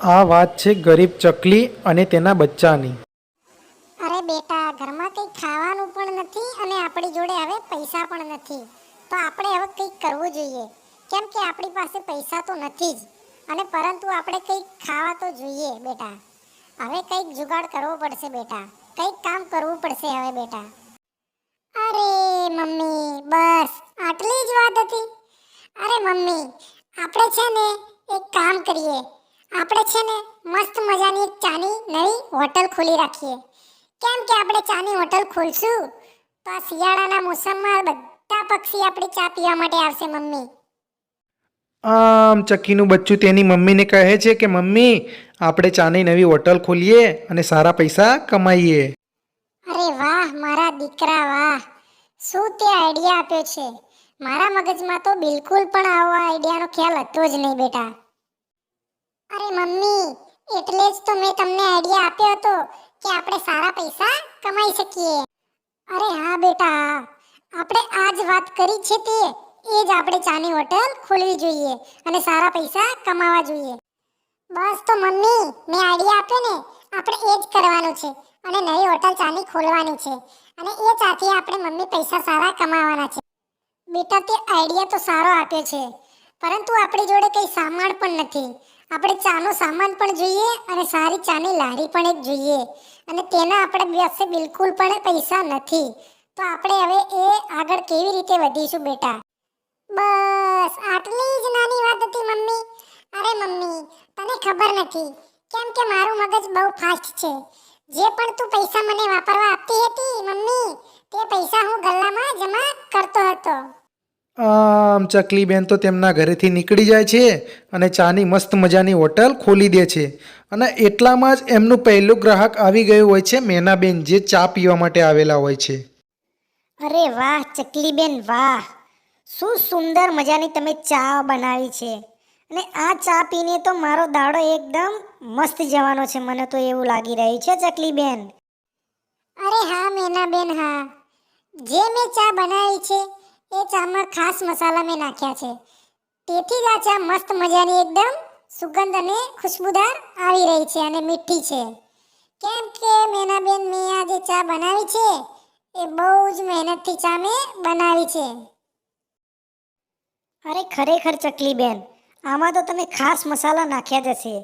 આ વાત છે ગરીબ ચકલી અને તેના બચ્ચાની. અરે બેટા, ઘરમાં કંઈ ખાવાનું પણ નથી અને આપણી જોડે હવે પૈસા પણ નથી. તો આપણે હવે કંઈક કરવું જોઈએ. કેમ કે આપણી પાસે પૈસા તો નથી જ. અને પરંતુ આપણે કંઈક ખાવા તો જોઈએ બેટા. હવે કંઈક જુગાડ કરવો પડશે બેટા. કંઈક કામ કરવું પડશે હવે બેટા. અરે મમ્મી, બસ આટલી જ વાત હતી. અરે મમ્મી, આપણે છે ને એક કામ કરીએ. આપણે છે ને મસ્ત મજાની એક ચાની નવી હોટલ ખોલી રાખીએ. કેમ કે આપણે ચાની હોટલ ખોલશું? તો આ શિયાળાના મોસમમાં બધા પક્ષી આપણી ચા પીવા માટે આવશે મમ્મી. આમ ચક્કીનું બચ્ચું તેની મમ્મીને કહે છે કે મમ્મી આપણે ચાની નવી હોટલ ખોલીએ અને સારા પૈસા કમાઈએ. અરે વાહ મારા દીકરા વાહ. શું તે આઈડિયા આપ્યો છે? મારા મગજમાં તો બિલકુલ પણ આવો આઈડિયાનો ખ્યાલ હતો જ નહીં બેટા. અરે મમ્મી, એટલે જ તો મેં તમને આઈડિયા આપ્યો હતો કે આપણે સારા પૈસા કમાઈ શકીએ. અરે હા બેટા, આપણે આ જ વાત કરી છે તે, એ જ આપણે ચાની હોટલ ખોલવી જોઈએ અને સારા પૈસા કમાવા જોઈએ. બસ તો મમ્મી, મેં આઈડિયા આપ્યો ને, આપણે એ જ કરવાનું છે અને નવી હોટલ ચાની ખોલવાની છે અને એ ચાથી આપણે મમ્મી પૈસા સારા કમાવાના છે. બેટા, તે આઈડિયા તો સારો આપ્યો છે, પરંતુ આપણી જોડે કંઈ સામાન પણ નથી. આપણે ચાનો સામાન પણ જોઈએ અને સારી ચાની લારી પણ એક જોઈએ. અને તેના આપણે પાસે બિલકુલ પણ પૈસા નથી. તો આપણે હવે એ આગળ કેવી રીતે વધીશું બેટા? બસ, આટલી જ નાની વાત હતી મમ્મી. અરે મમ્મી, તને ખબર નથી. કેમ કે મારું મગજ બહુ ફાસ્ટ છે. જે પણ તું પૈસા મને વાપરવા આપતી હતી, મમ્મી, તે પૈસા હું ગલ્લામાં જમા કરતો હતો. આમ ચકલીબેન તો તેમના ઘરેથી નીકળી જાય છે અને ચાની મસ્ત મજાની હોટલ ખોલી દે છે. અને એટલામાં જ એમનું પહેલું ગ્રાહક આવી ગયું હોય છે મેનાબેન, જે ચા પીવા માટે આવેલા હોય છે. અરે વાહ, ચકલીબેન, વાહ. શું સુંદર મજાની તમે ચા બનાવી છે. અને આ ચા પીને તો મારો દાડો એકદમ મસ્ત જવાનો છે, મને તો એવું લાગી રહ્યું છે ચકલીબેન. અરે હા, મેનાબેન, હા. જે મેં ચા બનાવી છે ચામાં ખાસ મસાલા મેં નાખ્યા છે. તેથી જ આ ચા મસ્ત મજાની એકદમ સુગંધ અને ખુશ્બુદાર આવી રહી છે અને મીઠી છે. કેમ કે મેનાબેન મેં આ જે ચા બનાવી છે, એ બહુ જ મહેનતથી ચા મેં બનાવી છે. અરે ખરેખર ચકલીબેન આમાં તો તમે ખાસ મસાલા નાખ્યા જ હશે.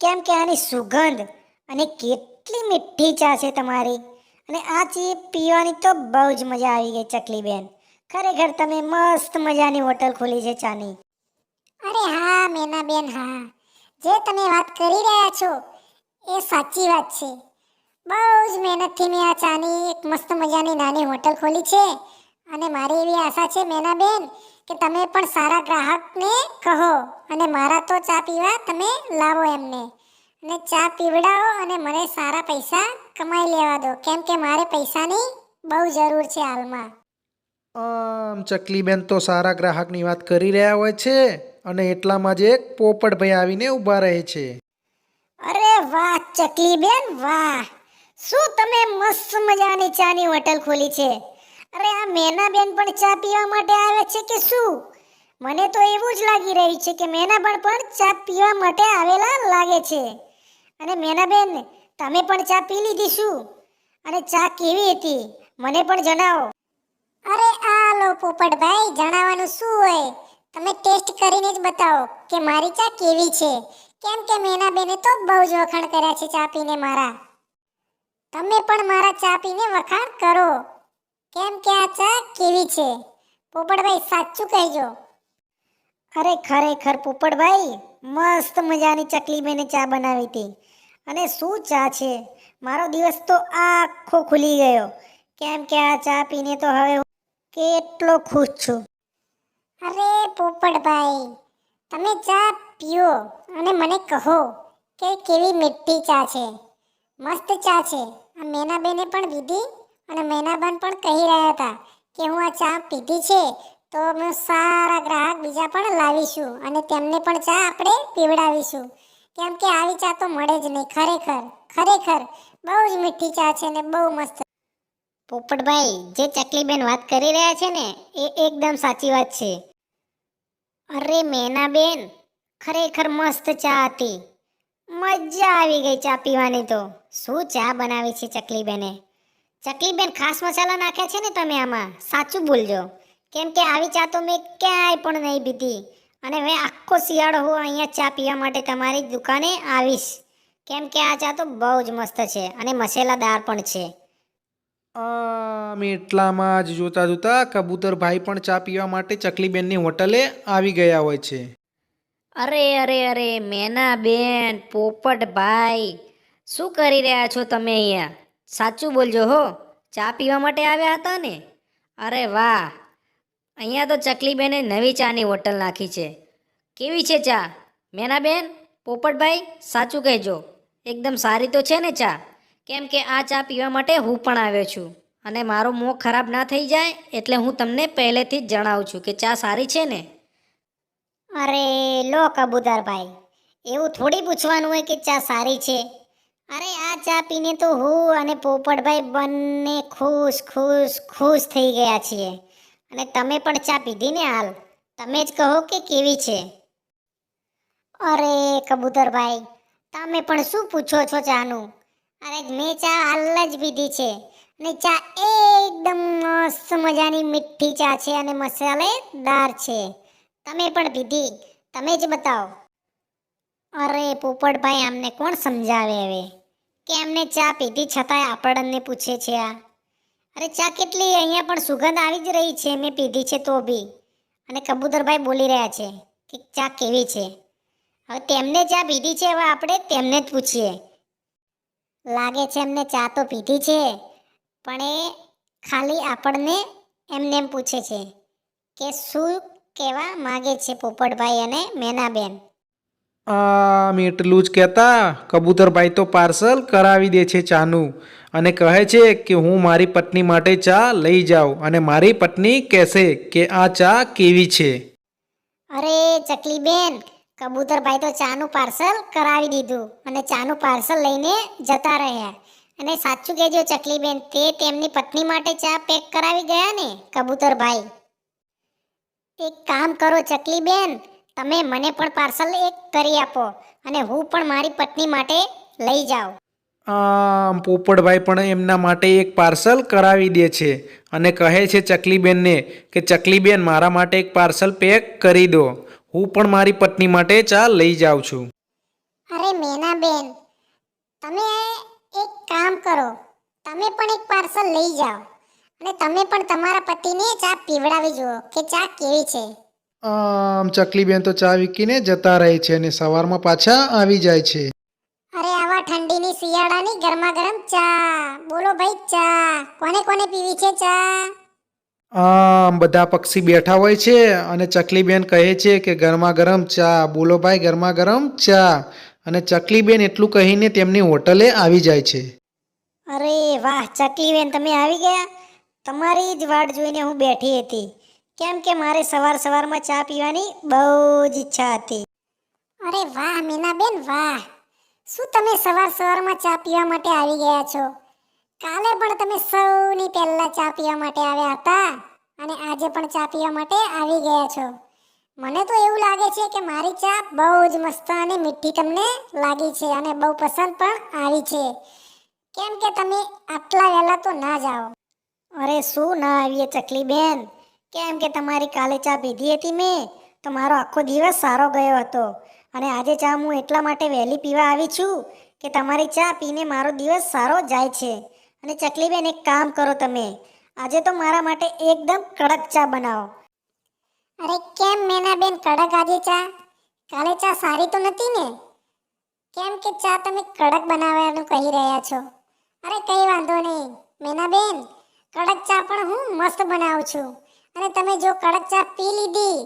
કેમ કે આની સુગંધ અને કેટલી મીઠી ચા છે તમારી. અને આ ચી પીવાની તો બહુ જ મજા આવી ગઈ ચકલીબેન ખરેખર તમે મસ્ત મજાની હોટલ ખોલી છે, ચાની. અરે હા, મેનાબેન, હા. જે તમે વાત કરી રહ્યા છો, એ સાચી વાત છે. બહુ જ મહેનતથી મેં આ ચાની એક મસ્ત મજાની નાની હોટલ ખોલી છે. અને મારી એવી આશા છે, મેનાબેન, કે તમે પણ સારા ગ્રાહકને કહો અને મારા તો ચા પીવા તમે લાવો એમને. અને ચા પીવડાવો અને મને સારા પૈસા કમાઈ લેવા દો. કેમ કે મારે પૈસાની બહુ જરૂર છે હાલમાં. આમ ચકલીબેન તો સારા ગ્રાહકની વાત કરી રહ્યા હોય છે અને એટલામાં જ એક પોપટભાઈ આવીને ઊભા રહે છે. અરે વાહ, ચકલીબેન, વાહ. શું તમે મસ્ત મજાની ચાની હોટલ ખોલી છે? અરે આ મેનાબેન પણ ચા પીવા માટે આવે છે કે શું? મને તો એવું જ લાગી રહ્યું છે કે મેનાબેન પણ ચા પીવા માટે આવેલા લાગે છે. અને મેનાબેન, તમે પણ ચા પી લીધી શું? અને ચા કેવી હતી? મને પણ જણાવો. અરે આ લો પોપટભાઈ, જણાવવાનું શું હોય? તમે ટેસ્ટ કરીને જ બતાવો કે મારી ચા કેવી છે. કેમ કે મેના બેને તો બહુ જ વખાણ કર્યા છે ચા પીને મારા. તમે પણ મારા ચા પીને વખાણ કરો. કેમ કે આ ચા કેવી છે? પોપટભાઈ, સાચું કહેજો. અરે ખરેખર પોપટભાઈ, મસ્ત મજાની ચકલી બેને ચા બનાવી હતી. અને શું ચા છે? મારો દિવસ તો આખો ખુલી ગયો. કેમ કે આ ચા પીને તો હવે કેટલો ખુશ છું. અરે પોપટભાઈ, તમે ચા પીઓ અને મને કહો કે કેવી મીઠી ચા છે. મસ્ત ચા છે. આ મેનાબેને પણ પીધી અને મેનાબેન પણ કહી રહ્યા હતા કે હું આ ચા પીધી છે તો અમે સારા ગ્રાહક બીજા પણ લાવીશું અને તેમને પણ ચા આપણે પીવડાવીશું. કેમ કે આવી ચા તો મળે જ નહીં. ખરેખર ખરેખર બહુ જ મીઠી ચા છે ને બહુ મસ્ત પોપટભાઈ, જે ચકલીબેન વાત કરી રહ્યા છે ને, એ એકદમ સાચી વાત છે. અરે મેનાબેન, ખરેખર મસ્ત ચા હતી. મજા આવી ગઈ ચા પીવાની તો. શું ચા બનાવી છે ચકલીબેને? ચકલીબેન ખાસ મસાલા નાખ્યા છે ને તમે આમાં? સાચું ભૂલજો કેમ કે આવી ચા તો મેં ક્યાંય પણ નહીં પીધી. અને હવે આખો શિયાળો હું અહીંયા ચા પીવા માટે તમારી દુકાને આવીશ. કેમ કે આ ચા તો બહુ જ મસ્ત છે અને મસાલાદાર પણ છે. આમ એટલામાં જ જોતા જોતા કબૂતરભાઈ પણ ચા પીવા માટે ચકલીબેનની હોટલે આવી ગયા હોય છે. અરે અરે અરે મેના બેન પોપટભાઈ, શું કરી રહ્યા છો તમે અહીંયા? સાચું બોલજો હો. ચા પીવા માટે આવ્યા હતા ને? અરે વાહ. અહીંયા તો ચકલીબેને નવી ચાની હોટલ નાખી છે. કેવી છે ચા? મેના બેન પોપટભાઈ, સાચું કહેજો. એકદમ સારી તો છે ને ચા? કેમ કે આ ચા પીવા માટે હું પણ આવ્યો છું. અને મારો મોં ખરાબ ના થઈ જાય એટલે હું તમને પહેલેથી જ જણાવું છું કે ચા સારી છે ને? અરે, લો કબૂતરભાઈ. એવું થોડી પૂછવાનું હોય કે ચા સારી છે? અરે, આ ચા પીને તો હું અને પોપટભાઈ બંને ખુશ ખુશ ખુશ થઈ ગયા છીએ. અને તમે પણ ચા પીધી ને હાલ? તમે જ કહો કે કેવી છે? અરે, કબૂતરભાઈ, તમે પણ શું પૂછો છો ચાનું? અરે મેં ચા હાલ જ પીધી છે. અને ચા એકદમ મસ્ત મજાની મીઠી ચા છે અને મસાલેદાર છે. તમે પણ પીધી? તમે જ બતાવો. અરે પોપટભાઈ, આમને કોણ સમજાવે હવે? કે એમને ચા પીધી છતાંય આપણને પૂછે છે આ. અરે ચા કેટલી? અહીંયા પણ સુગંધ આવી જ રહી છે, મેં પીધી છે તો બી. અને કબૂતરભાઈ બોલી રહ્યા છે કે ચા કેવી છે? હવે તેમને ચા પીધી છે, હવે આપણે તેમને જ પૂછીએ. લાગે છે એમને ચા તો પીધી છે પણ એ ખાલી આપણને એમને એમ પૂછે છે કે શું કહેવા માગે છે પોપટભાઈ અને મેનાબેન? આમ એટલું જ કહેતા કબૂતરભાઈ તો પાર્સલ કરાવી દે છે ચાનું અને કહે છે કે હું મારી પત્ની માટે ચા લઈ જાઉં અને મારી પત્ની કહેશે કે આ ચા કેવી છે. અરે ચકલીબેન કબૂતરભાઈ તો ચાનું પાર્સલ કરાવી દીધું અને ચાનું પાર્સલ લઈને જતા રહ્યા. અને સાચું કહેજો ચકલીબેન, તે તેમની પત્ની માટે ચા પેક કરાવી ગયા ને, કબૂતરભાઈ. એક કામ કરો ચકલીબેન, તમે મને પણ પાર્સલ એક કરી આપો અને હું પણ મારી પત્ની માટે લઈ જાઉં. આમ પોપટભાઈ પણ એમના માટે એક પાર્સલ કરાવી દે છે અને કહે છે ચકલીબેનને કે ચકલીબેન મારા માટે એક પાર્સલ પેક કરી દો. હું પણ મારી પત્ની માટે ચા લઈ જાઉં છું. અરે મેનાબેન તમે એક કામ કરો. તમે પણ એક પાર્સલ લઈ જાઓ. અને તમે પણ તમારા પતિને ચા પીવડાવી જુઓ કે ચા કેવી છે. આમ ચકલીબેન તો ચા વિકીને જતા રહે છે અને સવારમાં પાછા આવી જાય છે. અરે આવા ઠંડીની શિયાળાની ગરમા ગરમ ચા. બોલો ભાઈ ચા. કોને કોને પીવી છે ચા? આમ બધા પક્ષી બેઠા હોય છે અને ચકલીબેન કહે છે કે ગરમા ગરમ ચા. બોલો ભાઈ, ગરમા ગરમ ચા. અને ચકલીબેન એટલું કહીને તેમની હોટલે આવી જાય છે. અરે વાહ, ચકલીબેન, તમે આવી ગયા? તમારી જ વાટ જોઈને હું બેઠી હતી. કેમ કે મારે સવાર સવારમાં ચા પીવાની બહુ જ ઈચ્છા હતી. અરે વાહ, મીનાબેન, વાહ. શું તમે સવાર સવારમાં ચા પીવા માટે આવી ગયા છો? કાલે પણ તમે સૌની પહેલા ચા પીવા માટે આવ્યા હતા અને આજે પણ ચા પીવા માટે આવી ગયા છો. મને તો એવું લાગે છે કે મારી ચા બહુ જ મસ્ત અને મીઠી તમને લાગી છે અને બહુ પસંદ પણ આવી છે. કેમ કે તમે આટલા વહેલા તો ના જાઓ. અરે શું ના આવીએ ચકલી બેન? કેમ કે તમારી કાલે ચા પીધી હતી મેં. તો મારો આખો દિવસ સારો ગયો હતો. અને આજે ચા હું એટલા માટે વહેલી પીવા આવી છું કે તમારી ચા પીને મારો દિવસ સારો જાય છે. અને ચકલીબેન એક કામ કરો તમે. આજે તો મારા માટે એકદમ કડક ચા બનાવો. અરે કેમ મેનાબેન કડક આજે ચા? કાલે ચા સારી તો નથી ને? કેમ કે ચા તમે કડક બનાવવાનું કહી રહ્યા છો? અરે કઈ વાંધો નહીં. મેનાબેન, કડક ચા પણ હું મસ્ત બનાવું છું. અને તમે જો કડક ચા પી લીધી,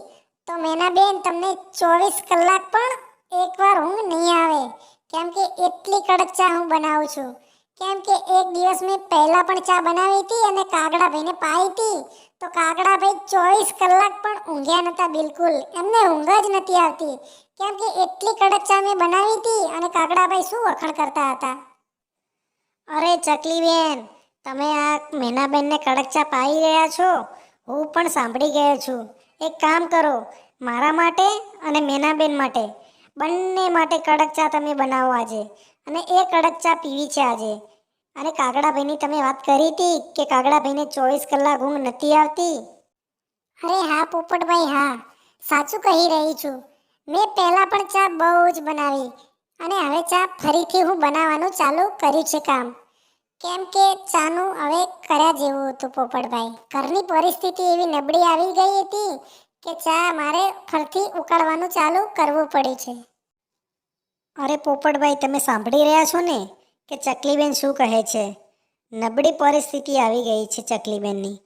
તો મેનાબેન તમને ચોવીસ કલાક પણ એકવાર ઊંઘ નહીં આવે. કેમ કે એટલી કડક ચા હું બનાવું છું. કેમ કે એક દિવસ મેં પહેલા પણ ચા બનાવી હતી અને કાગડા ભાઈને પાઈ હતી. તો કાગડા ભાઈ ચોવીસ કલાક પણ ઊંઘ્યા નતા બિલકુલ. એમને ઊંઘ જ નથી આવતી. કેમ કે એટલી કડક ચા મેં બનાવી હતી અને કાગડા ભાઈ શું વખાણ કરતા હતા? અરે ચકલીબેન, તમે આ મેનાબેનને કડક ચા પાઈ રહ્યા છો? હું પણ સાંભળી ગયો છું. એક કામ કરો, મારા માટે અને મેનાબેન માટે. બંને માટે કડક ચા તમે બનાવો આજે. અને એ કડક ચા પીવી છે આજે. અને કાગડાભાઈની તમે વાત કરી હતી કે કાગડાભાઈને ચોવીસ કલાક ઊંઘ નથી આવતી? અરે હા, પોપટભાઈ, હા. સાચું કહી રહી છું. મેં પહેલાં પણ ચા બહુ જ બનાવી. અને હવે ચા ફરીથી હું બનાવવાનું ચાલુ કર્યું છે કામ. કેમ કે ચાનું હવે કર્યા જેવું હતું પોપટભાઈ. ઘરની પરિસ્થિતિ એવી નબળી આવી ગઈ હતી કે ચા મારે ફરીથી ઉકાળવાનું ચાલુ કરવું પડ્યું છે. અરે પોપટભાઈ, તમે સાંભળી રહ્યા છો ને કે ચકલીબેન શું કહે છે? નબળી પરિસ્થિતિ આવી ગઈ છે ચકલીબેનની.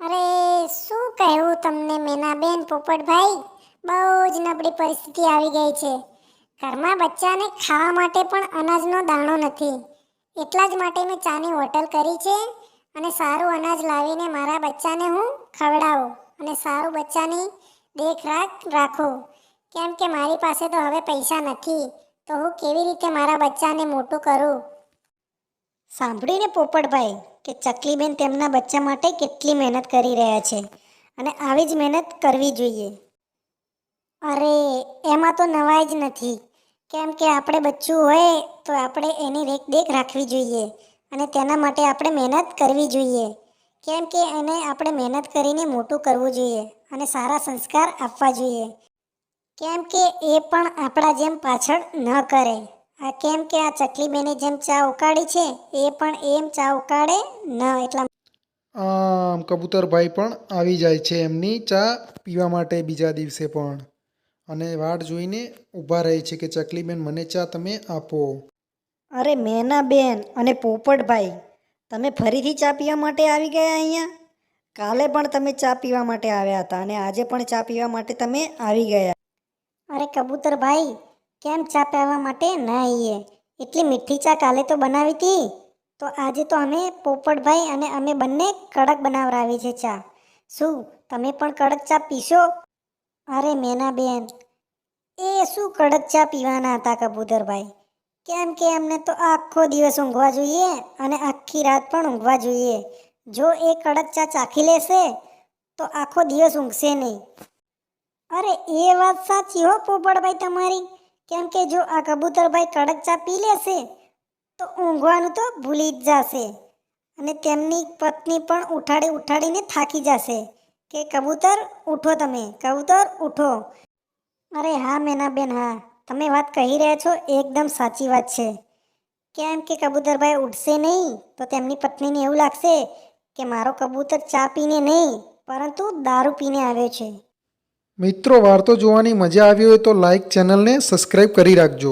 અરે, શું કહેવું તમને મેનાબેન પોપટભાઈ? બહુ જ નબળી પરિસ્થિતિ આવી ગઈ છે. ઘરમાં બચ્ચાને ખાવા માટે પણ અનાજનો દાણો નથી. એટલા જ માટે મેં ચાની હોટલ કરી છે અને સારું અનાજ લાવીને મારા બચ્ચાને હું ખવડાવું અને સારું બચ્ચાની દેખરાખ રાખું. કેમ કે મારી પાસે તો હવે પૈસા નથી તો હું કેવી રીતે મારા બચ્ચાને મોટું કરું? સાંભળીને પોપટભાઈ કે ચકલીબેન તેમના બચ્ચા માટે કેટલી મહેનત કરી રહ્યા છે અને આવી જ મહેનત કરવી જોઈએ. અરે એમાં તો નવાઈ જ નથી. કેમ કે આપણે બચ્ચું હોય તો આપણે એની દેખ રાખવી જોઈએ અને તેના માટે આપણે મહેનત કરવી જોઈએ. કેમ કે એને આપણે મહેનત કરીને મોટું કરવું જોઈએ અને સારા સંસ્કાર આપવા જોઈએ. કેમ કે એ પણ આપણા જેમ પાછળ ન કરે. આ કેમ કે આ ચકલીબેને જેમ ચા ઉકાળી છે એ પણ એમ ચા ઉકાળે ન એટલા આમ કબૂતરભાઈ પણ આવી જાય છે એમની ચા પીવા માટે બીજા દિવસે પણ. અને વાટ જોઈને ઊભા રહે છે કે ચકલીબેન મને ચા તમે આપો. અરે મેના બેન અને પોપટભાઈ તમે ફરીથી ચા પીવા માટે આવી ગયા અહીંયા? કાલે પણ તમે ચા પીવા માટે આવ્યા હતા અને આજે પણ ચા પીવા માટે તમે આવી ગયા. અરે કબૂતરભાઈ, કેમ ચા પીવા માટે ના આવીએ એટલી મીઠી ચા કાલે તો બનાવી હતી તો આજે તો અમે પોપટભાઈ અને અમે બંને કડક બનાવરાવી છે ચા. શું, તમે પણ કડક ચા પીશો? અરે મેના બેન એ શું કડક ચા પીવાના હતા કબૂતરભાઈ? કેમ કે અમને તો આખો દિવસ ઊંઘવા જોઈએ અને આખી રાત પણ ઊંઘવા જોઈએ. જો એ કડક ચા ચાખી લેશે, તો આખો દિવસ ઊંઘશે નહીં. અરે, એ વાત સાચી હો પોપડભાઈ તમારી. કેમ કે જો આ કબૂતરભાઈ કડક ચા પી લેશે, તો ઊંઘવાનું તો ભૂલી જ જશે. અને તેમની પત્ની પણ ઉઠાડી ઉઠાડીને થાકી જશે કે કબૂતર ઉઠો તમે, કબૂતર ઉઠો. અરે, હા, મેનાબેન, હા, તમે વાત કહી રહ્યા છો, એકદમ સાચી વાત છે. કેમ કે કબૂતરભાઈ ઉઠશે નહીં, તો તેમની પત્નીને એવું લાગશે કે મારો કબૂતર ચા પીને નહીં, પરંતુ દારૂ પીને આવ્યો છે. મિત્રો વાર્તો જોવાની મજા આવી હોય તો લાઇક ચેનલને સબસ્ક્રાઈબ કરી રાખજો.